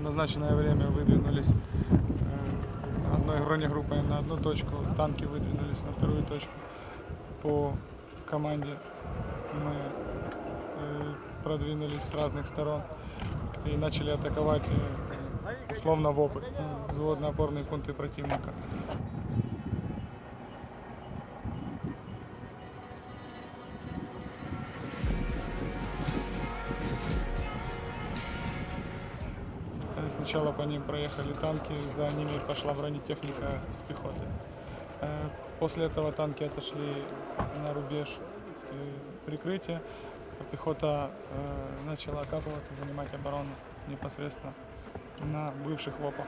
назначенное время выдвинулись э, одной бронегруппой на одну точку, танки выдвинулись на вторую точку. По команде мы э, продвинулись с разных сторон и начали атаковать э, условно в опыт, ну, взводно-опорные пункты противника. Сначала по ним проехали танки, за ними пошла бронетехника с пехоты. Э, после этого танки отошли на рубеж прикрытия. Пехота э, начала окапываться, занимать оборону непосредственно на бывших ВОПах.